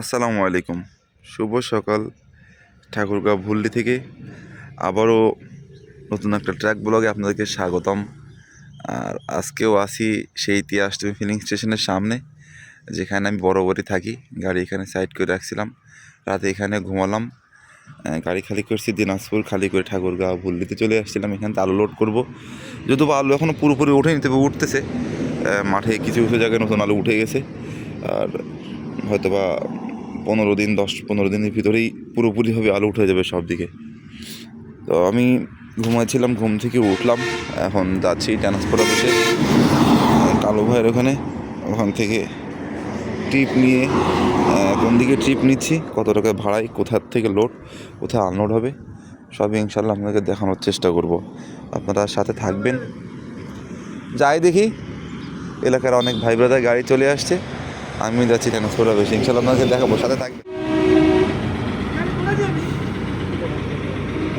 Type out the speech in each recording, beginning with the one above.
আসসালামু আলাইকুম। শুভ সকাল ঠাকুরগাঁও ভুল্লি থেকে। আবারও নতুন একটা ট্র্যাক ব্লগে আপনাদেরকে স্বাগতম। আর আজকেও আসি সেই তুমি ফিলিং স্টেশনের সামনে, যেখানে আমি বরাবরই থাকি। গাড়ি এখানে সাইড করে রাখছিলাম। রাতে এখানে ঘুমালাম। গাড়ি খালি করছি, দিনাজপুর খালি করে ঠাকুরগাঁও ভুল্লিতে চলে আসছিলাম। এখানে আলু লোড করব। যদিও আলু এখনও পুরোপুরি ওঠেনি, তবে উঠতেছে। মাঠে কিছু কিছু জায়গায় নতুন আলু উঠে গেছে। আর হয়তো বা পনেরো দিন, দশ, পনেরো দিনের ভিতরেই পুরোপুরিভাবে আলো উঠে যাবে সব দিকে। তো আমি ঘুমাচ্ছিলাম, ঘুম থেকে উঠলাম, এখন যাচ্ছি ট্রান্সপোর্ট অফিসে। কালো ভাইয়ের ওখানে, ওখান থেকে ট্রিপ নিয়ে কোন দিকে ট্রিপ নিচ্ছি, কত টাকা ভাড়াই কোথার থেকে লোড কোথায় আনলোড হবে, সবই ইনশাল্লাহ আপনাকে দেখানোর চেষ্টা করব। আপনারা সাথে থাকবেন। যাই দেখি, এলাকার অনেক ভাই ব্রাদার গাড়ি চলে আসছে। আমি যাচ্ছি ট্রান্সপোর্ট অফিসে ইনশাল্লাহ আপনাকে দেখাবো সাথে থাকবেন।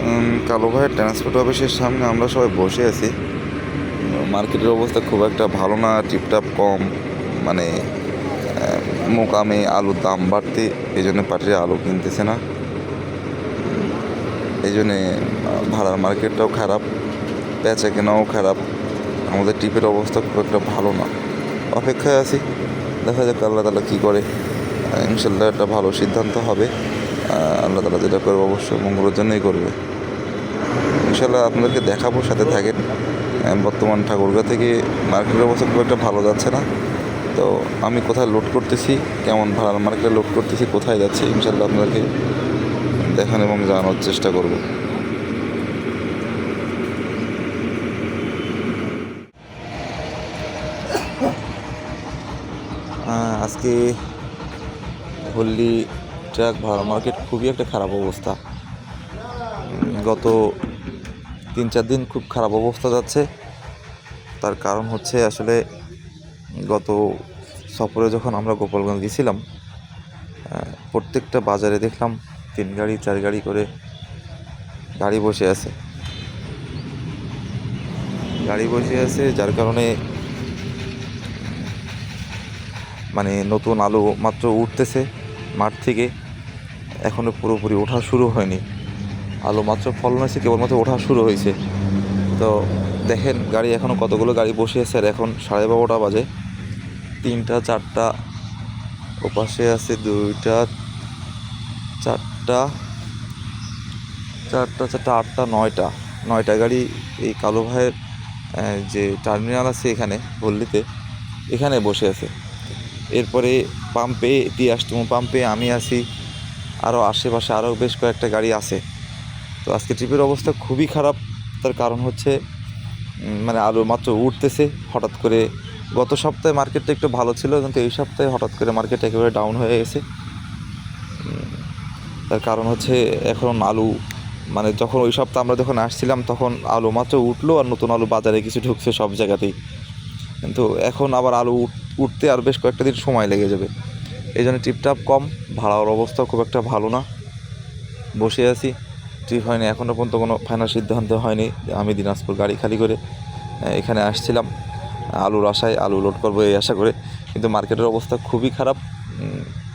উম, কালো ভাইয়ের ট্রান্সপোর্ট অফিসের সামনে আমরা সবাই বসে আছি। মার্কেটের অবস্থা খুব একটা ভালো না টিপটাপ কম মানে মোকামে আলুর দাম বাড়তে এই জন্য পার্টিরা আলু কিনতেছে না। এই জন্যে ভাড়ার মার্কেটটাও খারাপ বেচা কেনাও খারাপ। আমাদের টিপের অবস্থা খুব একটা ভালো না। অপেক্ষায় আছি। দেখা যাক আল্লাহ তালা কী করে। ইনশাল্লাহ একটা ভালো সিদ্ধান্ত হবে। আল্লাহ তালা যেটা করবে অবশ্যই মঙ্গলের জন্যই করবে। ইনশাল্লাহ আপনাদেরকে দেখাবো, সাথে থাকেন। বর্তমান ঠাকুরগাঁ থেকে মার্কেটের অবস্থা খুব একটা ভালো যাচ্ছে না। তো আমি কোথায় লোড করতেছি, কেমন ভাড়ার মার্কেটে লোড করতেছি, কোথায় যাচ্ছে ইনশাল্লাহ আপনাদেরকে দেখান এবং জানানোর চেষ্টা করব। আজকে হল্লি ট্রাক ভাড়া মার্কেট খুবই একটা খারাপ অবস্থা। গত তিন চার দিন খুব খারাপ অবস্থা যাচ্ছে। তার কারণ হচ্ছে আসলে গত সফরে যখন আমরা গোপালগঞ্জ গেছিলাম প্রত্যেকটা বাজারে দেখলাম তিন গাড়ি, চার গাড়ি করে গাড়ি বসে আছে। গাড়ি বসে আছে যার কারণে মানে নতুন আলু মাত্র উঠতেছে মাঠ থেকে। এখনও পুরোপুরি ওঠা শুরু হয়নি। আলু মাত্র ফলন হয়েছে, কেবলমাত্র ওঠা শুরু হয়েছে। তো দেখেন, গাড়ি এখনও কতগুলো গাড়ি বসে আছে আর এখন সাড়ে বারোটা বাজে। তিনটা, চারটা, ওপাশে আছে দুইটা, চারটা চারটা চারটা, আটটা, নয়টা। নয়টা গাড়ি এই কালো ভাইয়ের যে টার্মিনাল আছে এখানে পল্লীতে এখানে বসে আছে। এরপরে পাম্পে দিয়ে আসতো পাম্পে আমি আছি আরও আশেপাশে আরও বেশ কয়েকটা গাড়ি আছে। তো আজকে ট্রিপের অবস্থা খুবই খারাপ, তার কারণ হচ্ছে মানে আলু মাত্র উঠতেছে, হঠাৎ করে গত সপ্তাহে মার্কেটটা একটু ভালো ছিল, কিন্তু এই সপ্তাহে হঠাৎ করে মার্কেট একেবারে ডাউন হয়ে গেছে। তার কারণ হচ্ছে এখন আলু মানে যখন ওই সপ্তাহে আমরা যখন আসছিলাম, তখন আলু মাত্র উঠল, আর নতুন আলু বাজারে কিছু ঢুকছে সব জায়গাতেই। কিন্তু এখন আবার আলু উঠতে আর বেশ কয়েকটা দিন সময় লেগে যাবে। এই জন্য টিপটাপ কম ভাড়ার অবস্থা খুব একটা ভালো না। বসে আছি ট্রিপ হয়নি এখনও পর্যন্ত কোনো ফাইনাল সিদ্ধান্ত হয়নি আমি দিনাজপুর গাড়ি খালি করে এখানে আসছিলাম। আলুর আশায় আলু লোড করব এই আশা করে, কিন্তু মার্কেটের অবস্থা খুবই খারাপ।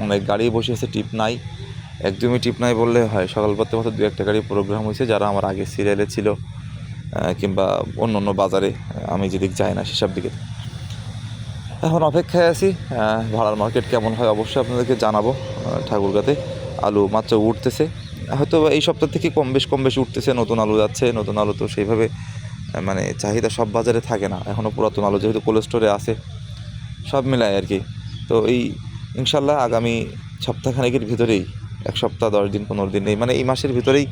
অনেক গাড়ি বসে আছে টিপ নাই। একদমই টিপ নাই বললে হয়, সকাল পথে মতো দু একটা গাড়ি প্রোগ্রাম হয়েছে, যারা আমার আগে সিরিয়ালে ছিল কিংবা অন্য অন্য বাজারে, আমি যেদিক যাই না সেসব দিকে। এখন অপেক্ষায় আছি। ভাড়ার মার্কেট কেমন হয় অবশ্যই আপনাদেরকে জানাব। ঠাকুরগাতে আলু মাত্র উঠতেছে। হয়তো এই সপ্তাহ থেকে কম বেশ কম বেশি উঠতেছে, নতুন আলু যাচ্ছে, নতুন আলু তো সেইভাবে মানে চাহিদা সব বাজারে থাকে না। এখনও পুরাতন আলু যেহেতু কোল্ড স্টোরে আছে, সব মিলায় আর কি। তো এই ইনশাল্লাহ আগামী সপ্তাহখানেকের ভিতরেই, এক সপ্তাহ, দশ দিন, পনেরো দিন, এই মানে এই মাসের ভিতরেই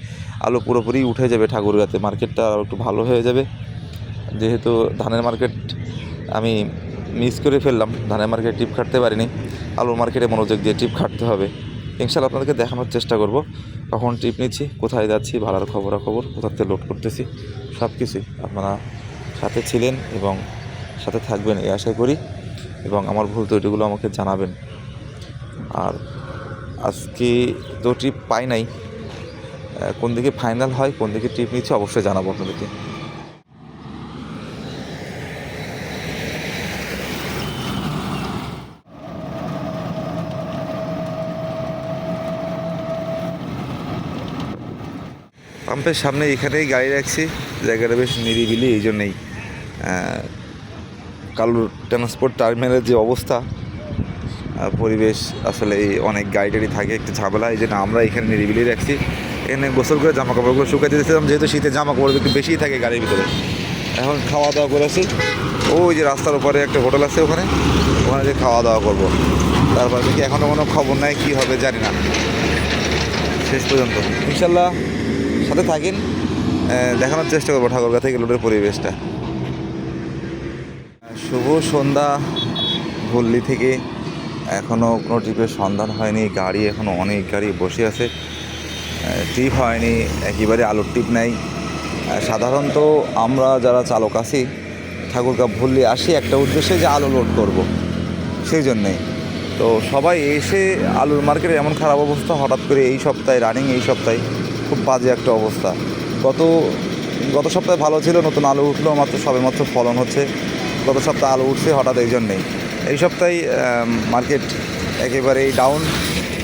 আলু পুরোপুরি উঠে যাবে ঠাকুরগাতে। মার্কেটটা একটু ভালো হয়ে যাবে। যেহেতু ধানের মার্কেট আমি মিস করে ফেললাম। ধানের মার্কেটে টিপ খাটতে পারিনি। আলুর মার্কেটে মনোযোগ দিয়ে টিপ খাটতে হবে। ইনশাল্লাহ আপনাদেরকে দেখানোর চেষ্টা করব। কখন টিপ নিচ্ছি, কোথায় যাচ্ছি, ভাড়ার খবরাখবর কোথার থেকে লোড করতেছি সব কিছুই আপনারা সাথে ছিলেন এবং সাথে থাকবেন এই আশা করি। এবং আমার ভুল ত্রুটিগুলো আমাকে জানাবেন। আর আজকে তো ট্রিপ পাই নাই। কোন দিকে ফাইনাল হয়, কোন দিকে ট্রিপ নিচ্ছে অবশ্যই জানাব আপনাদেরকে। পাম্পের সামনে এখানেই গাড়ি রাখছি। জায়গাটা বেশ নিরিবিলি, এই জন্যেই কালুর ট্রান্সপোর্ট টার্মিনালের যে অবস্থা পরিবেশ আসলে এই অনেক গাড়ি টাড়ি থাকে, একটু ঝামেলা, এই জন্য আমরা এখানে নিরিবিলি রাখছি। এখানে গোসল করে জামা কাপড়গুলো শুকাতে দিয়েছিলাম, যেহেতু শীতে জামা কাপড় একটু বেশিই থাকে গাড়ির ভিতরে। এখন খাওয়া দাওয়া করেছি ওই যে রাস্তার উপরে একটা হোটেল আছে ওখানে ওখানে যে খাওয়া দাওয়া করব। তারপর দেখি এখনও কোনো খবর নাই, কী হবে জানি না। শেষ পর্যন্ত। ইনশাল্লাহ সাথে থাকেন দেখানোর চেষ্টা করব ঠাকুরগা থেকে লোডের পরিবেশটা। শুভ সন্ধ্যা ভল্লি থেকে এখনও কোনো ট্রিপের সন্ধান হয়নি, গাড়ি এখনও অনেক গাড়ি বসে আছে। ট্রিপ হয়নি, একেবারে আলোর টিপ নাই। সাধারণত আমরা যারা চালক আছি, ঠাকুরগা ভল্লি আসি একটা উদ্দেশ্যে যে আলো লোড করব, সেই জন্যেই তো সবাই এসে আলুর মার্কেটে এমন খারাপ অবস্থা হঠাৎ করে এই সপ্তাহে রানিং এই সপ্তাহে। খুব বাজে একটা অবস্থা। গত গত সপ্তাহে ভালো ছিল, নতুন আলু উঠল, মাত্র সবে মাত্র ফলন হচ্ছে। গত সপ্তাহে আলু উঠছে, হঠাৎ এই জন্যেই। এই সপ্তাহে মার্কেট একেবারেই ডাউন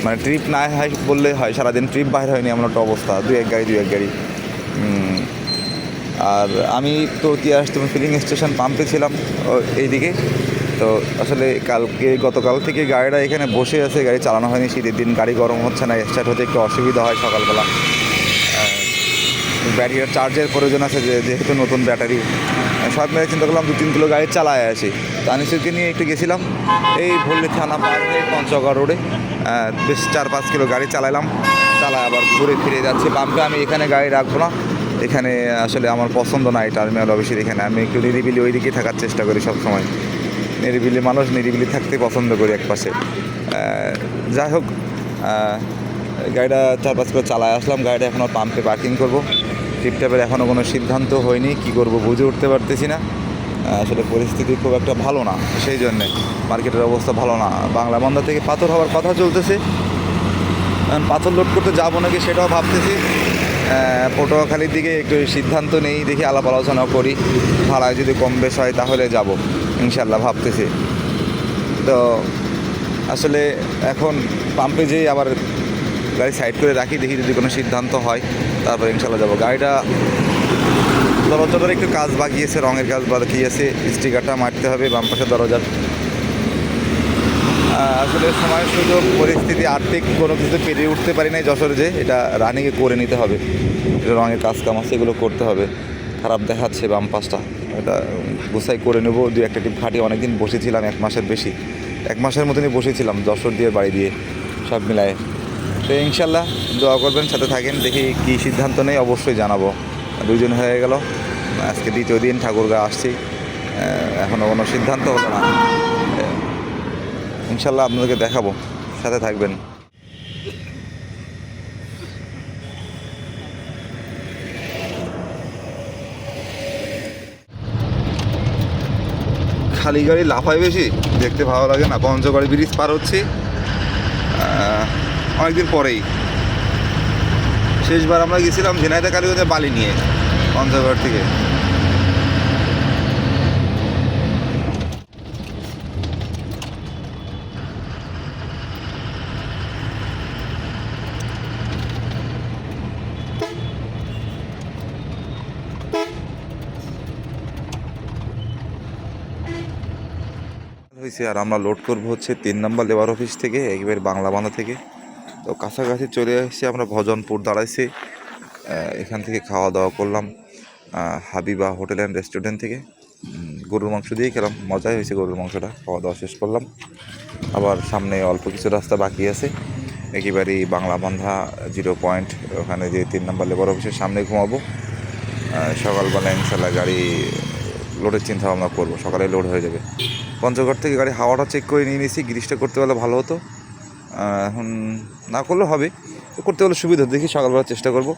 মানে ট্রিপ না হয় বললে হয়, সারাদিন ট্রিপ বাইরে হয়নি, এমন একটা অবস্থা, দুই এক গাড়ি, দুই এক গাড়ি। আর আমি তো তিয়াস তুমি ফিলিং স্টেশন পাম্পে ছিলাম এইদিকে। তো আসলে কালকে, গতকাল থেকে গাড়িটা এখানে বসে আছে, গাড়ি চালানো হয়নি, শীতের দিন গাড়ি গরম হচ্ছে না স্টার্ট হতে একটু অসুবিধা হয় সকালবেলা। ব্যাটারির চার্জের প্রয়োজন আছে যেহেতু নতুন ব্যাটারি সব মিলে চিন্তা করলাম দু তিন কিলো গাড়ি চালায় আসি। তানিসুরকে নিয়ে একটু গেছিলাম। এই ভল্লি থানা পার হয়ে পঞ্চগড় রোডে বেশ চার পাঁচ কিলো গাড়ি চালাইলাম। চালায় আবার ঘুরে ফিরে যাচ্ছে। পাম্পে আমি এখানে গাড়ি রাখব না। এখানে আসলে আমার পছন্দ না এই টার্মিনাল অফিসের এখানে। আমি একটু নিরিবিলি ওই দিকে থাকার চেষ্টা করি সব সময় নিরিবিলি মানুষ নিরিবিলি থাকতে পছন্দ করি এক পাশে যাই হোক গাড়িটা চার পাঁচ করে চালায় আসলাম, গাড়িটা এখনও পাম্পে পার্কিং করব। করব টিপটাপের এখনও কোনো সিদ্ধান্ত হয়নি, কি করব বুঝে উঠতে পারতেছি না। আসলে পরিস্থিতি খুব একটা ভালো না, সেই জন্যে। মার্কেটের অবস্থা ভালো না। বাংলা বান্ধা থেকে পাথর হওয়ার কথা চলতেছে। পাথর লোড করতে যাব নাকি সেটাও ভাবতেছি। পটুয়াখালীর দিকে একটু সিদ্ধান্ত নেই, দেখি আলাপ আলোচনা করি। ভাড়ায় যদি কম বেশ হয় তাহলে যাব ইনশাল্লাহ ভাবতেছি। তো আসলে এখন পাম্পে যেয়ে আবার গাড়ি সাইড করে রাখি, দেখি যদি কোনো সিদ্ধান্ত হয়, তারপর ইনশাল্লাহ যাব। গাড়িটা দরজাটার একটু কাজ বাকিয়েছে রঙের কাজ বাকিয়েছে স্টিকারটা মারতে হবে, বাম পাশে দরজার আসলে সময় সুযোগ, পরিস্থিতি, আর্থিক কোনো কিছু পেরিয়ে উঠতে পারি নাই যশোর যে, এটা রানিংয়ে করে নিতে হবে। এটা রঙের কাজ কাম আছে, এগুলো করতে হবে। খারাপ দেখাচ্ছে বাম পাশটা। এটা গোসাই করে নেব দু একটা টিপ খাটিয়ে অনেকদিন বসেছিলাম, এক মাসের বেশি। এক মাসের মতনই বসেছিলাম, যশোর দিয়ে, বাড়ি দিয়ে, সব মিলায়ে। তো ইনশাল্লাহ দোয়া করবেন, সাথে থাকেন, দেখি কী সিদ্ধান্ত নেই, অবশ্যই জানাব। দুজন হয়ে গেল, আজকে দ্বিতীয় দিন ঠাকুরগা আসছি এখনও কোনো সিদ্ধান্ত হলো না। ইনশাল্লাহ আপনাদেরকে দেখাবো, সাথে থাকবেন। খালি গাড়ি লাফায় বেশি, দেখতে ভালো লাগে না, পঞ্চগড় ব্রিজ পার হচ্ছি। অনেকদিন পরেই। শেষবার আমরা গেছিলাম ঝিনাইদা কালীগঞ্জে বালি নিয়ে পঞ্চগড় থেকে। হয়েছে আর আমরা লোড করব হচ্ছে তিন নম্বর লেবার অফিস থেকে, একবার বাংলা বান্ধা থেকে। তো কাছাকাছি চলে এসেছি আমরা ভজনপুর, দাঁড়াইছি এখান থেকে খাওয়া দাওয়া করলাম হাবিবা হোটেল অ্যান্ড রেস্টুরেন্ট থেকে। গরুর মাংস দিয়েই খেলাম, মজাই হয়েছে গরুর মাংসটা খাওয়া দাওয়া শেষ করলাম। আবার সামনে অল্প কিছু রাস্তা বাকি আছে, একেবারেই বাংলা বান্ধা জিরো পয়েন্ট, ওখানে যে তিন নম্বর লেবার অফিসের সামনে ঘুমাবো। সকালবেলা ইনশাল্লাহ গাড়ি লোডের চিন্তা ভাবনা করব, সকালে লোড হয়ে যাবে। পঞ্চগড় থেকে গাড়ি হাওয়াটা চেক করে নিয়ে নিয়েছি গ্রিসটা করতে পারলে ভালো হতো। এখন না করলেও হবে। করতে হলে সুবিধা, দেখি সকালবেলা চেষ্টা করব।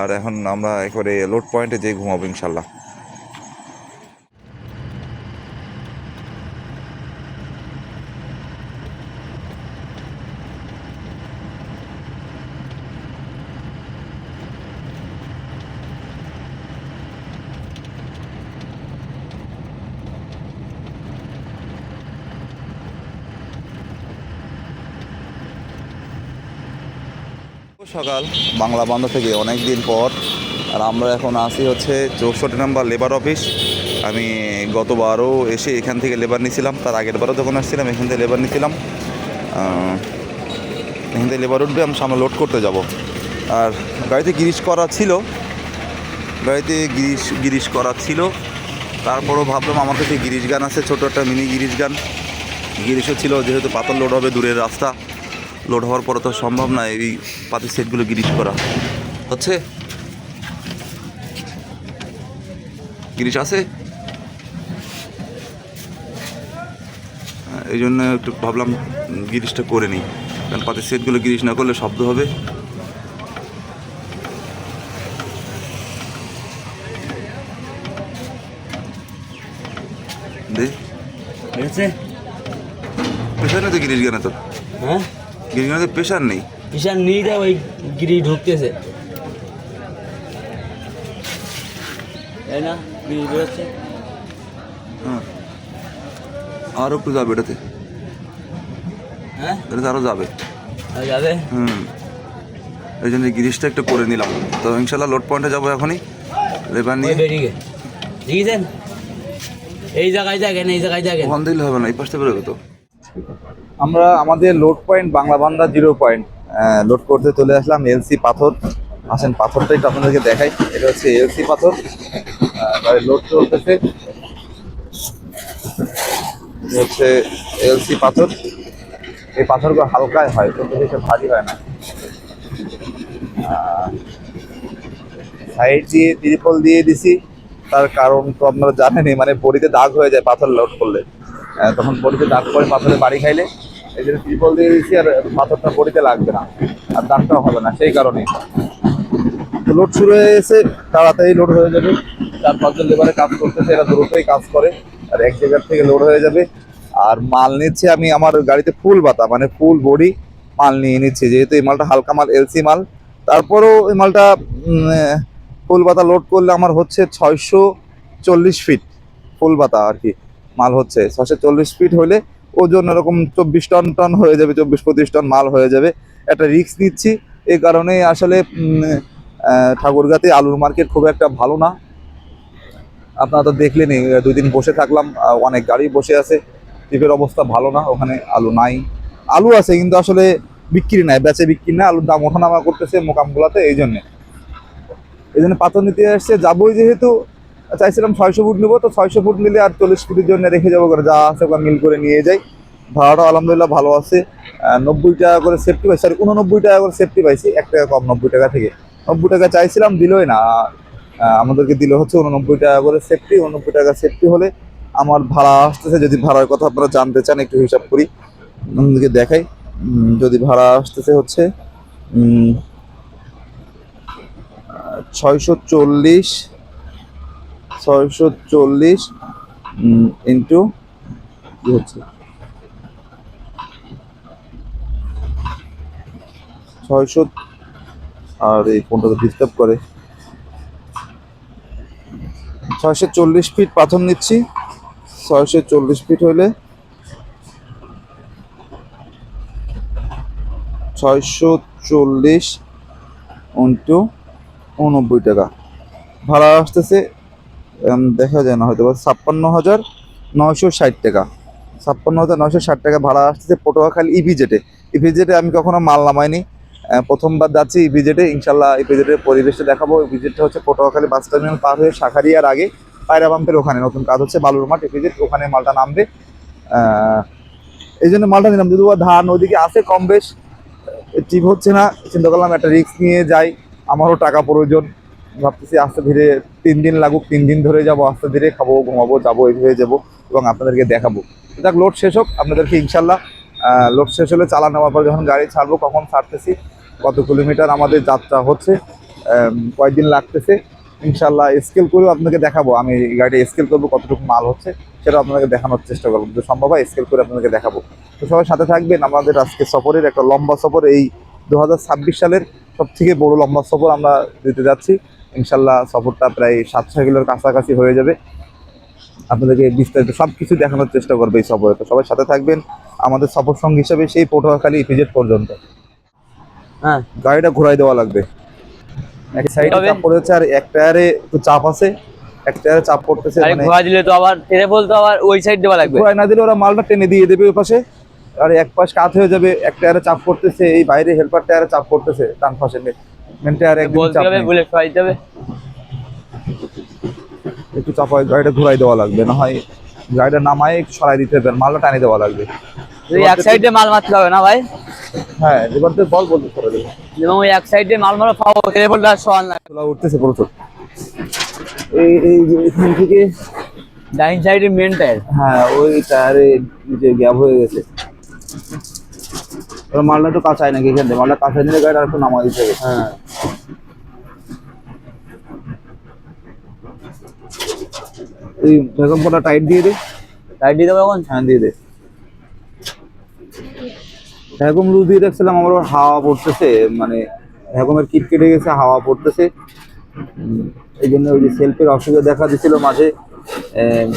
আর এখন আমরা একবারে লোড পয়েন্টে যেয়ে ঘুমাবো ইনশাল্লাহ। সকাল। বাংলা বান্ধব থেকে অনেক দিন পর আর আমরা এখন আসি হচ্ছে চৌষট্টি নাম্বার লেবার অফিস আমি গতবারও এসে এখান থেকে লেবার নিয়েছিলাম তার আগের বারও যখন আসছিলাম, এখান থেকে লেবার নিয়েছিলাম এখান থেকে লেবার উঠবে, আমি সামনে লোড করতে যাব। আর গাড়িতে গিরিশ করা ছিল, গাড়িতে গিরিশ গিরিশ করা ছিল। তারপরও ভাবলাম আমার কাছে গিরিশ গান আছে, ছোটো একটা মিনি গিরিশ গান। গিরিশও ছিল, যেহেতু পাথর লোড হবে দূরের রাস্তা। লোড হওয়ার পরে তো সম্ভব না এই পাতির সেটগুলো গিরিশ করা। হচ্ছে? গিরিশ আছে? এই জন্য একটু ভাবলাম গিরিশটা করে নিই। কারণ পাতির সেটগুলো গিরিশ না করলে শব্দ হবে। ঠিক আছে। প্রেশার তো গিরিশ গানে তো হ্যাঁ? তো প্রেশার নেই। বিশাল নিয়ে দেয় ওই গিরি ঢুকতেছে। তাই না? গিরি বেরোচ্ছে। হ্যাঁ। আরও একটু যাবে এটাতে। হ্যাঁ? এটাতে আরও যাবে। যাবে? হুম। এই জন্য গিরিশটা একটু করে নিলাম। তো ইনশাল্লাহ লোড পয়েন্টে যাব এখনই। লেবার নিয়ে বেরিয়ে দেখেছেন? এই জায়গায় দেখেন এই জায়গায় দেখেন ওখান দিলে হবে না এই পাশটা বেরোবে তো। আমরা আমাদের লোড পয়েন্ট বাংলা বান্দা জিরো পয়েন্ট লোড করতে চলে আসলাম এলসি পাথর। আসেন, পাথরটা একটু আপনাদেরকে দেখাই। এটা হচ্ছে এলসি পাথর। লোড চলতেছে। হচ্ছে এলসি পাথর। এই পাথরগুলো হালকায় হয় কিন্তু বেশি ভারী হয় না। সাইড দিয়ে ত্রিপল দিয়ে দিছি। তার কারণ তো আপনারা জানেনই মানে বডিতে দাগ হয়ে যায় পাথর লোড করলে। তখন বডিতে দাগ পড়ে পাথরে বাড়ি খাইলে, এই জন্য ত্রিপল দিয়ে দিছি আর পাথরটা বডিতে লাগবে না, আর দাগটাও হবে না, সেই কারণে লোড শুরু হয়ে গেছে, তাড়াতাড়ি লোড হয়ে যাবে। চার পাঁচজন লেবারে কাজ করতেছে, এরা দ্রুতই কাজ করে, আর এক জায়গার থেকে লোড হয়ে যাবে। আর মাল নিচ্ছে, আমি আমার গাড়িতে ফুল বাতা মানে ফুল বডি মাল নিয়ে নিচ্ছি, যেহেতু এই মালটা হালকা মাল, এলসি মাল। তারপরেও এই মালটা ফুল বাতা লোড করলে আমার হচ্ছে ছয়শো চল্লিশ ফিট ফুল বাতা আর কি। মাল হচ্ছে। ছশো চল্লিশ ফিট হলে ওজন এরকম চব্বিশ টন টন হয়ে যাবে চব্বিশ পঁচিশ টন মাল হয়ে যাবে। একটা রিস্ক নিচ্ছি। এই কারণে আসলে ঠাকুরগাতে আলুর মার্কেট খুব একটা ভালো না। আপনারা তো দেখলেনই আহ, দুই দিন বসে থাকলাম অনেক গাড়ি বসে আছে। টিপের অবস্থা ভালো না ওখানে আলু নাই। আলু আছে কিন্তু আসলে বিক্রি নাই বেচে বিক্রি না আলুর দাম ওঠানামা করতেছে মোকামগুলাতে এই জন্যে এই জন্য পাথর নিতে আসছে যাবই যেহেতু চাইছিলাম ছয়শো ফুট নেব, তো ছয়শো ফুট নিলে আর চল্লিশ ফুটের জন্য রেখে যাব করে, যা আছে ওখানে মিল করে নিয়ে যাই। ভাড়াটাও আলহামদুলিল্লাহ ভালো আছে। নব্বই টাকা করে সেফটি পাইছি সরি উননব্বই টাকা করে সেফটি পাইছি, এক টাকা কম, নব্বই টাকা থেকে। নব্বই টাকা চাইছিলাম, দিলই না। আমাদেরকে দিল হচ্ছে উননব্বই টাকা করে সেফটি উননব্বই টাকা সেফটি হলে আমার ভাড়া আসতেছে। যদি ভাড়ার কথা আপনারা জানতে চান, একটু হিসাব করি, আপনাদেরকে দেখাই। যদি ভাড়া আসতেছে হচ্ছে ছয়শো চল্লিশ ছয়শো চল্লিশ ইন্টু হচ্ছে? ছয়শো, আর এই ফোনটা তো ডিস্টার্ব করে। ছয়শো চল্লিশ ফিট পাথর নিচ্ছি। ছয়শো চল্লিশ ফিট হইলে ছয়শো চল্লিশ ইন্টু উননব্বই টাকা। ভাড়া আসতেছে দেখা যায় না হয়তো ছাপ্পান্ন হাজার নয়শো ষাট টাকা। ছাপ্পান্ন হাজার নয়শো ষাট টাকা ভাড়া আসতেছে পটুয়াখালী ইভিজেটে ইভিজেটে আমি কখনো মাল নামাইনি। প্রথমবার যাচ্ছি ইভিজেটে ইনশাল্লাহ ইভিজেটের পরিবেশটা দেখাবো। ইভিজেটটা হচ্ছে পটুয়াখালী বাস টার্মিনাল পার হয়ে শাখারিয়ার আগে পায়রা পাম্পের ওখানে। নতুন কাজ হচ্ছে বালুর মাঠ। ইভিজেট ওখানে মালটা নামবে। এই জন্য মালটা নিলাম। যদি ধান ওদিকে আছে কম বেশ, ঠিক হচ্ছে না। চিন্তা করলাম একটা রিস্ক নিয়ে যাই। আমারও টাকা প্রয়োজন। ভাবতেছি আস্তে ধীরে তিন দিন লাগুক তিন দিন ধরে যাব আস্তে ধীরে খাব ঘুমাবো যাব এইভাবে যাব এবং আপনাদেরকে দেখাবো। যাক লোড শেষ হোক আপনাদেরকে ইনশাল্লাহ লোড শেষ হলে চালান নেওয়ার পর যখন গাড়ি ছাড়বো কখন ছাড়তেছি কত কিলোমিটার আমাদের যাত্রা হচ্ছে আম, কয়দিন লাগতেছে ইনশাল্লাহ স্কেল করেও আপনাকে দেখাবো। আমি গাড়িটা স্কেল করব কতটুকু মাল হচ্ছে সেটা আপনাকে দেখানোর চেষ্টা করব। যদি সম্ভব হয় স্কেল করে আপনাকে দেখাবো। তো সবাই সাথে থাকবেন আমাদের আজকে সফরের একটা লম্বা সফর এই দু হাজার ছাব্বিশ সালের সব থেকে বড় লম্বা সফর আমরা দিতে যাচ্ছি। ইনশাল্লাহ সফরটা প্রায় সাতশো কিলোর কাছাকাছি হয়ে যাবে। আপনাদেরকে বিস্তারিত সব কিছু দেখানোর চেষ্টা করবে এই সফরে। তো সবাই সাথে থাকবেন। আমাদের সফর সঙ্গী হিসাবে সেই পটুয়াখালী ইপিজেড পর্যন্ত। হ্যাঁ। গাড়িটা ঘোরাই দেওয়া লাগবে। এক সাইডে? চাপ পড়েছে আর এক টায়ারে একটু চাপ আছে। এক টায়ারে চাপ পড়তেছে মানে ঘোরা দিলে তো আবার টেনে বলতে আবার ওই সাইড দেওয়া লাগবে। ঘোরাই না দিলে ওরা মালটা টেনে দিয়ে দেবে ওই পাশে। আর এক পাশ কাত হয়ে যাবে এক টায়ারে চাপ পড়তেছে এই বাইরে হেল্পার টায়ারে চাপ পড়তেছে ডান পাশে একদম চাপ নেই। বুলেট হবে একটু চাপায় গাড়িটা ঘোরাই দেওয়া লাগবে না হয় গাড়িটা নামায় সরাই দিতে হবে মালটা টানি দেওয়া লাগবে। যদি এক সাইডে মাল মারতে হবে না ভাই? হ্যাঁ এবার তো বল বলতে করে দেবো যেমন ওই এক সাইডে মাল মারা বললে আর সমান না। তোলা উঠতেছে প্রচুর। এই এই এখান থেকে ডাইন সাইডে মেন টায়ার হ্যাঁ ওই টায়ারে যে গ্যাপ হয়ে গেছে। মালটা একটু কাঁচাই নাকি এখান থেকে? মালটা কাঁচাই নিলে গাড়িটা আর একটু নামা দিতে হবে। হ্যাঁ। এই ভেগমটা টাইট দিয়ে দে। টাইট দিয়ে দেবো এখন? হ্যাঁ দিয়ে দে। ভ্যাকুম লুজ দিয়ে দেখছিলাম আমার হাওয়া পড়তেছে মানে ভ্যাকুমের কিট কেটে গেছে হাওয়া পড়তেছে। এই জন্য ওই যে সেলফের অসুবিধা দেখা দিছিল মাঝে।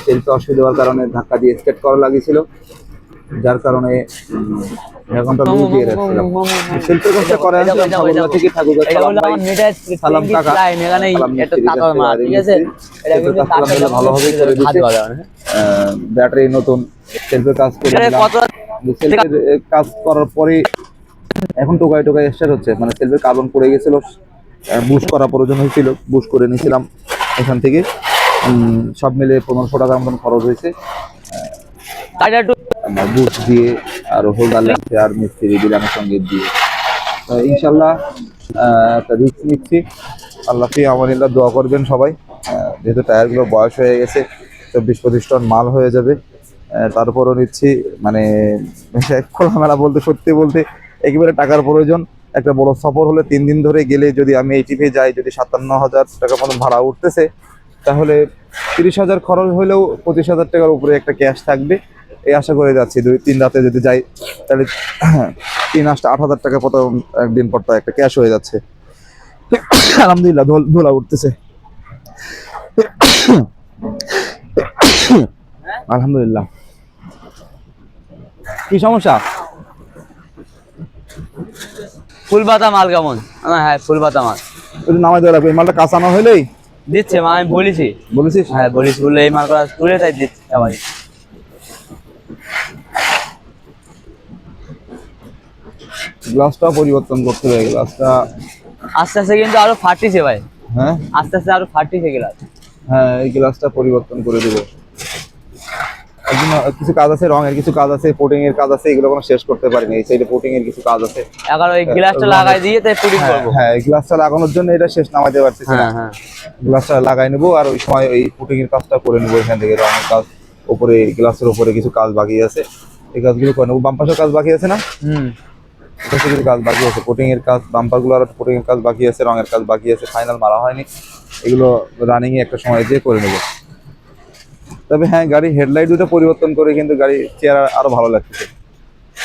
সেলফে অসুবিধা হওয়ার কারণে ধাক্কা দিয়ে স্টার্ট করা লাগিয়েছিল। যার কারণে রাখছিলাম। কাজটা করে থেকে ঠাকুর সালাম কাকা। এখানে সালাম টাকা। কাছে ঠিক আছে? এটা কিন্তু টাকা বলে ভালোভাবেই করে দিচ্ছে। হাত বাড়াবে না। ব্যাটারি নতুন কাজ করে করার পরে এখন টোকাই টোকাই স্টার্ট হচ্ছে। মানে সেলফের কার্বন পড়ে গেছিল বুশ করা প্রয়োজন হয়েছিল বুশ করে নিয়েছিলাম এখান থেকে। উম, সব মিলে পনেরোশো টাকার মতন খরচ হয়েছে। বুশ দিয়ে আর হোল্ডার লাগছে আর মিস্ত্রি বিলামের সঙ্গে দিয়ে। ইনশাল্লাহ একটা রিস্ক নিচ্ছি। আল্লাহ ফি আমানিল্লাহ দোয়া করবেন সবাই। যেহেতু টায়ারগুলো বয়স হয়ে গেছে, চব্বিশ পঁচিশ টন মাল হয়ে যাবে। তারপরও নিচ্ছি মানে খোলামেলা বলতে, সত্যি বলতে, একেবারে টাকার প্রয়োজন। একটা বড় সফর হলে তিন দিন ধরে গেলে যদি আমি এইটিভি যাই, যদি সাতান্ন হাজার টাকা মতন ভাড়া উঠতেছে, তাহলে তিরিশ হাজার খরচ হলেও পঁচিশ হাজার টাকার উপরে একটা ক্যাশ থাকবে। এই আশা করে যাচ্ছি দুই তিন রাতে যদি যাই তাহলে তিন আসটা আট হাজার টাকা প্রথম একদিন পর একটা ক্যাশ হয়ে যাচ্ছে। আলহামদুলিল্লাহ ধোলা উঠতেছে। আলহামদুলিল্লাহ। কি সমস্যা? ফুল পাতা মাল কেমন? হ্যাঁ ফুল পাতা মাল। একটু নামাই দেওয়া লাগবে এই মালটা কাঁচানো হলেই দিচ্ছে মা আমি বলেছি। বলেছিস? হ্যাঁ বলিস বললে এই মাল করা তুলে তাই দিচ্ছে। গ্লাসটা পরিবর্তন করতে হবে গ্লাসটা আস্তে আস্তে কিন্তু আরও ফাটিছে ভাই। হ্যাঁ? আস্তে আস্তে আরও ফাটিছে গেলাম হ্যাঁ এই গ্লাসটা পরিবর্তন করে দেবো। কিছু কাজ আছে রঙের কিছু কাজ আছে পোটিং এর কাজ আছে এগুলো কোনো শেষ করতে পারিনি এই সাইডে পোটিং এর কিছু কাজ আছে। এখন ওই গ্লাসটা লাগাই দিয়ে তাই হ্যাঁ, করব। হ্যাঁ এই গ্লাসটা লাগানোর জন্য এটা শেষ নামাইতে পারতেছি না। হ্যাঁ হ্যাঁ। গ্লাসটা লাগাই নেব আর ওই সময় ওই পুটিং এর কাজটা করে নেব এখান থেকে রঙের কাজ উপরে গ্লাসের উপরে কিছু কাজ বাকি আছে। এই কাজগুলো করে নেব। বাম পাশের কাজ বাকি আছে না? হুম। পাশে কাজ বাকি আছে কোটিং এর কাজ বাম্পারগুলো আর কোটিং এর কাজ বাকি আছে রঙের কাজ বাকি আছে ফাইনাল মারা হয়নি। এগুলো রানিং এ একটা সময় দিয়ে করে নেব। তবে হ্যাঁ গাড়ি হেডলাইট দুটো পরিবর্তন করে কিন্তু গাড়ি চেয়ার আরও ভালো লাগছে।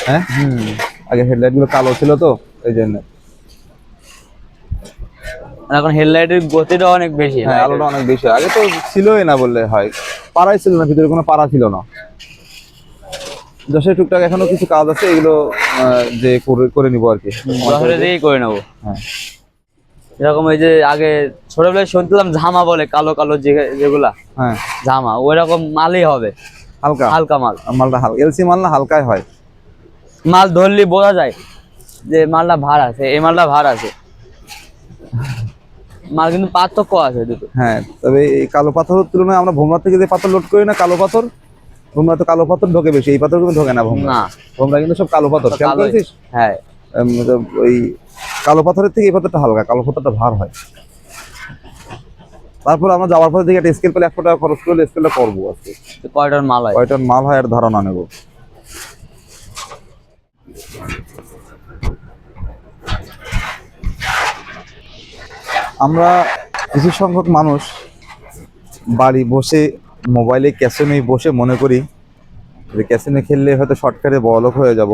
হ্যাঁ? হুম। আগে হেডলাইটগুলো কালো ছিল তো এই জন্য। এখন হেডলাইটের গতিটা অনেক বেশি। হ্যাঁ আলোটা অনেক বেশি। আগে তো ছিলই না বললে হয়। পাড়াই ছিল না ভিতরে কোনো পাড়া ছিল না। যশোর টুকটাক এখনও কিছু কাজ আছে এগুলো যে করে করে নিবো আর কি। শহরে দিয়েই করে নেব। হ্যাঁ। এরকম ওই যে আগে ছোটবেলায় শুনতাম ঝামা বলে কালো কালো যে- যেগুলা। হ্যাঁ। ঝামা ওই রকম মালই হবে। হালকা। হালকা মাল। মালটা হালকা এলসি মাল না হালকাই হয়? মাল ধরলি বোঝা যায় যে মালটা ভার আছে এই মালটা ভার আছে। মাল কিন্তু পার্থক্য আছে দুটো। হ্যাঁ তবে এই কালো পাথরের তুলনায় আমরা ভোমরা থেকে যে পাথর লোড করি না কালো পাথর ভোমরা তো কালো পাথর ঢোকে বেশি এই পাথর কিন্তু ঢোকে না ভোমরা। না। ভোমরা কিন্তু সব কালো পাথর খেয়াল করেছিস? হ্যাঁ। ওই কালো পাথরের থেকে এই পাথরটা হালকা কালো পাথরটা ভার হয়। তারপর আমরা যাওয়ার পরে দিকে একটা স্কেল পেলে একশো টাকা খরচ করলে স্কেলটা করব আজকে। কয়টার মাল হয়? কয়টার মাল হয় আর ধারণা নেব। আমরা কিছু সংখ্যক মানুষ বাড়ি বসে মোবাইলে ক্যাসিনে বসে মনে করি যে ক্যাসিনে খেললে হয়তো শর্টকাটে বড়লোক হয়ে যাব,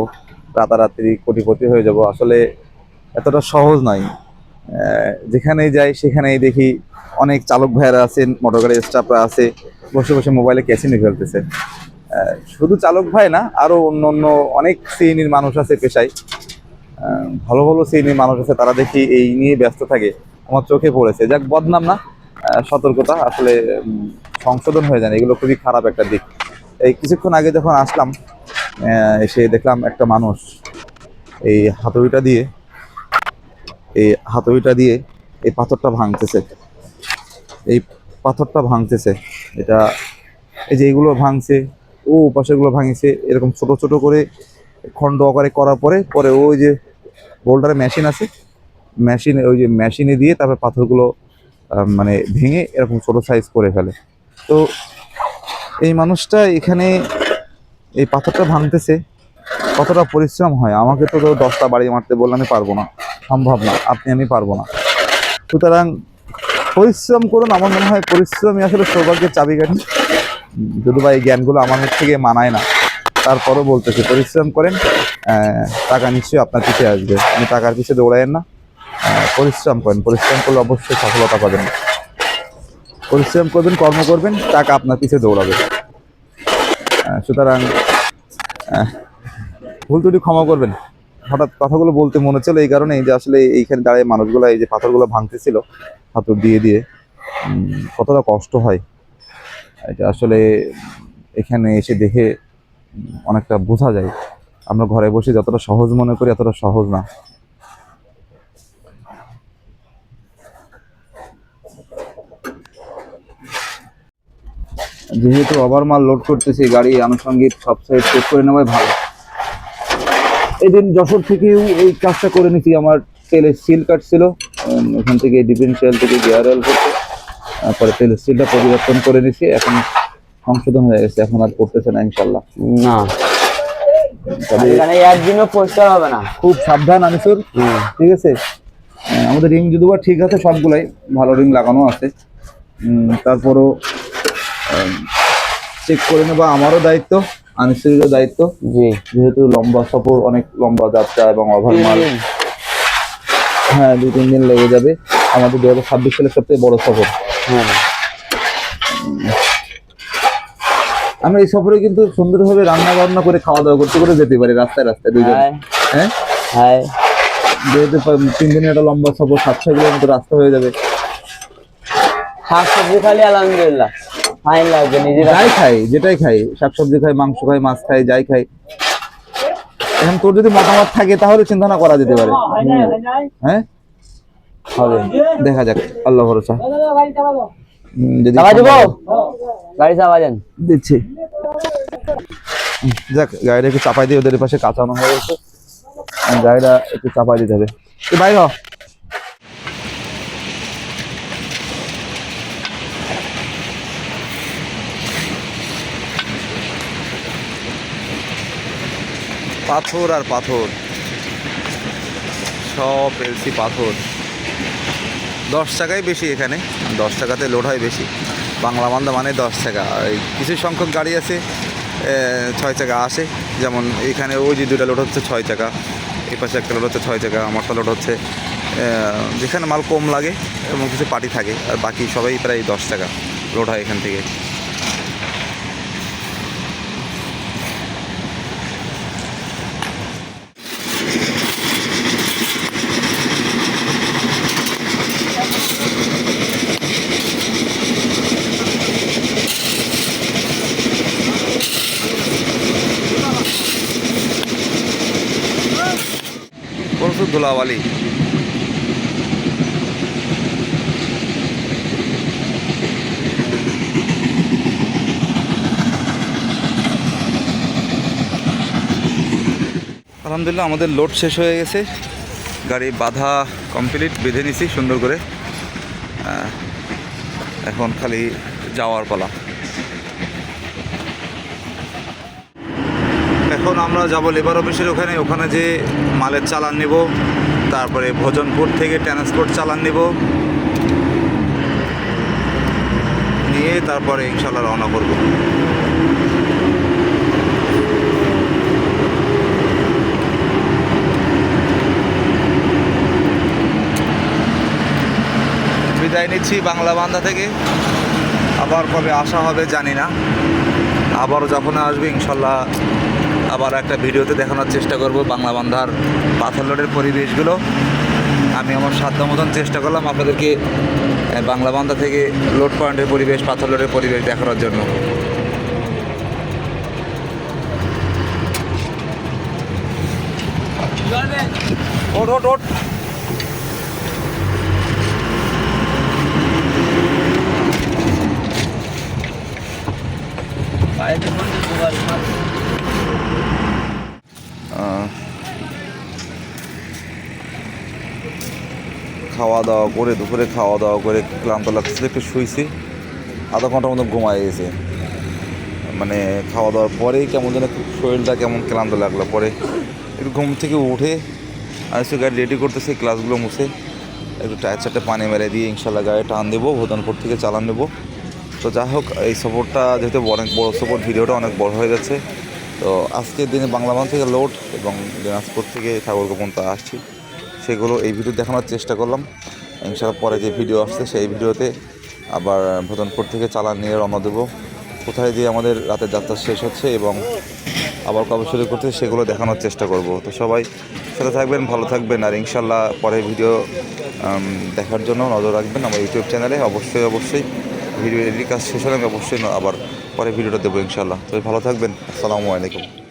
রাতারাতি কোটিপতি হয়ে যাব। আসলে এতটা সহজ নয়। যেখানেই যাই সেখানেই দেখি অনেক চালক ভাইয়েরা আছেন, মোটর গাড়ির স্টাফরা আছে, বসে বসে মোবাইলে ক্যাসিনে খেলতেছে। শুধু চালক ভাই না আরও অন্য অন্য অনেক শ্রেণির মানুষ আছে পেশায়। ভালো ভালো শ্রেণির মানুষ আছে, তারা দেখি এই নিয়ে ব্যস্ত থাকে। আমার চোখে পড়েছে। যাক, বদনাম না। সতর্কতা, আসলে সংশোধন হয়ে যায় না, এগুলো খুবই খারাপ একটা দিক। এই কিছুক্ষণ আগে যখন আসলাম এসে দেখলাম একটা মানুষ এই হাতুড়িটা দিয়ে এই হাতুড়িটা দিয়ে এই পাথরটা ভাঙতেছে। এই পাথরটা ভাঙতেছে। এটা এই যে এইগুলো ভাঙছে ও পাশেগুলো ভাঙিছে এরকম ছোট ছোট করে খণ্ড আকারে করার পরে পরে ওই যে বোল্ডারের মেশিন আছে মেশিনে ওই যে মেশিনে দিয়ে তারপর পাথরগুলো মানে ভেঙে এরকম ছোট সাইজ করে ফেলে। তো এই মানুষটা এখানে এই পাথরটা ভাঙতেছে, কতটা পরিশ্রম হয়? আমাকে তো দশটা বাড়ি মারতে বললে আমি পারব না। সম্ভব না, আপনি, আমি পারব না। সুতরাং পরিশ্রম করুন, আমার মনে হয় পরিশ্রমই আসলে সৌভাগ্যের চাবিকাঠি। যদি বা এই জ্ঞানগুলো আমার মুখ থেকে মানায় না, তারপরও বলতেছি, পরিশ্রম করেন টাকা নিশ্চয়ই আপনার পিছিয়ে আসবে। আপনি টাকার পিছিয়ে দৌড়ায়েন না পরিশ্রম করেন। পরিশ্রম করলে অবশ্যই সফলতা পাবেন। পরিশ্রম করবেন, কর্ম করবেন, টাকা আপনার পিছিয়ে দৌড়াবে। সুতরাং ভুল ত্রুটি ক্ষমা করবেন। হঠাৎ কথাগুলো বলতে মনে হচ্ছিল এই কারণে যে আসলে এইখানে দাঁড়িয়ে মানুষগুলো, এই যে পাথরগুলো ভাঙতেছিল হাতুর দিয়ে দিয়ে কতটা কষ্ট হয়। এটা আসলে এখানে এসে দেখে অনেকটা বোঝা যায়। আমরা ঘরে বসে যতটা সহজ মনে করি, এতটা সহজ না। যেহেতু ওভার মাল লোড করতেছি গাড়ি আনুষঙ্গিক সব সাইড চেক করে নেওয়াই ভালো। এদিন যশোর থেকেও এই কাজটা করে নিছি আমার তেলের সিল কাটছিল ওখান থেকে ডিফারেন্সিয়াল থেকে গিয়ার অয়েল করতে তারপরে তেলের সিলটা পরিবর্তন করে নিছি এখন সংশোধন হয়ে গেছে এখন আর করতেছে না ইনশাল্লাহ। না। একদিনও হবে না। খুব সাবধান আনিসুর। ঠিক আছে? আমাদের রিং যদিও বা ঠিক আছে সবগুলাই। ভালো রিং লাগানো আছে। তারপরও চেক করে নেবা। আমারও দায়িত্ব আনিসুরেরও দায়িত্ব। জি। যেহেতু লম্বা সফর অনেক লম্বা যাত্রা এবং ওভার মাল হ্যাঁ দু তিন দিন লেগে যাবে। আমাদের দু হাজার ছাব্বিশ সালের সবথেকে বড় সফর। হ্যাঁ। আমরা এই সফরে কিন্তু সুন্দরভাবে রান্না বান্না করে খাওয়া দাওয়া করতে করে যেতে পারি রাস্তায় রাস্তায় দুজন হ্যাঁ। হ্যাঁ? যেহেতু তিন দিনের একটা লম্বা সফর সাত ছয় কিলোমিটার রাস্তা হয়ে যাবে। সবজি খালি আলহামদুলিল্লাহ। ফাইন লাগবে নিজেরা যাই খাই যেটাই খাই শাকসবজি খাই মাংস খাই মাছ খাই যাই খাই। এখন তোর যদি মতামত থাকে তাহলে চিন্তা না করা যেতে পারে। হ্যাঁ? হবে। দেখা যাক আল্লাহ ভরসা। যদি গাড়ি চাপা যান দিচ্ছি। যাক গাড়িটা একটু চাপাই দিয়ে ওদের পাশে কাঁচানো হয়ে গেছে। গাড়িটা একটু চাপাই দিতে হবে। বাইর হ। পাথর আর পাথর। সব এলসি পাথর। দশ টাকাই বেশি এখানে। দশ টাকাতে লোড হয় বেশি। বাংলা মান্দা মানে দশ টাকা। কিছু সংখ্যক গাড়ি আছে ছয় চাকা আসে। যেমন এখানে ওই যে দুটা লোড হচ্ছে ছয় চাকা এই পাশে একটা লোড হচ্ছে ছয় চাকা আমারটা লোড হচ্ছে যেখানে মাল কম লাগে এবং কিছু পার্টি থাকে। আর বাকি সবাই প্রায় দশ টাকা লোড হয় এখান থেকে। ধুলাবালি আলহামদুলিল্লাহ, আমাদের লোড শেষ হয়ে গেছে। গাড়ি বাধা কমপ্লিট বেঁধে নিছি সুন্দর করে। এখন খালি যাওয়ার পালা। এখন আমরা যাব লেবার অফিসের ওখানে। ওখানে যে মালের চালান নেব। তারপরে ভোজনপুর থেকে ট্রান্সপোর্ট চালান নেব। নিয়ে তারপরে ইনশাল্লাহ রওনা করব। বিদায় নিচ্ছি বাংলা বান্ধা থেকে। আবার কবে আসা হবে জানি না। আবারও যখন আসবে ইনশাল্লাহ আবার একটা ভিডিওতে দেখানোর চেষ্টা করব বাংলা বান্ধার পাথর লোডের পরিবেশগুলো। আমি আমার সাধ্য মতন চেষ্টা করলাম আপনাদেরকে বাংলা বান্ধা থেকে লোড পয়েন্টের পরিবেশ, পাথর লোডের পরিবেশ দেখানোর জন্য। ওট খাওয়া দাওয়া করে, দুপুরে খাওয়া দাওয়া করে ক্লান্ত লাগছিল একটু শুয়েছি আধা ঘণ্টার মতো ঘুমায় গেছে। মানে খাওয়া দাওয়ার পরেই কেমন যেন শরীরটা কেমন ক্লান্ত লাগল। পরে একটু ঘুম থেকে উঠে আর সে গাড়ি রেডি করতেছে ক্লাসগুলো মুছে, একটু টায়ার চারটে পানি মেরে দিয়ে ইনশাল্লাহ গাড়ি টান দেবো ভোদনপুর থেকে চালান নেব তো যাই হোক, এই সফরটা যেহেতু অনেক বড় সফর ভিডিওটা অনেক বড় হয়ে যাচ্ছে। তো আজকের দিনে বাংলাবান থেকে লোড এবং দিনাজপুর থেকে ঠাকুরগোপন তা আসছি। সেগুলো এই ভিডিও দেখানোর চেষ্টা করলাম। ইনশাল্লাহ পরে যে ভিডিও আসছে সেই ভিডিওতে আবার ভোদনপুর থেকে চালান নিয়ে রওনা দেবো। কোথায় দিয়ে আমাদের রাতের যাত্রা শেষ হচ্ছে এবং আবার কবে শুরু করতে সেগুলো দেখানোর চেষ্টা করব। তো সবাই সাথে থাকবেন, ভালো থাকবেন আর ইনশাল্লাহ পরে ভিডিও দেখার জন্য নজর রাখবেন আমার ইউটিউব চ্যানেলে। অবশ্যই অবশ্যই ভিডিও এডিট কাজ শেষ হলে আমি অবশ্যই আবার পরে ভিডিওটা দেবো ইনশাল্লাহ তবে ভালো থাকবেন। আসসালামু আলাইকুম।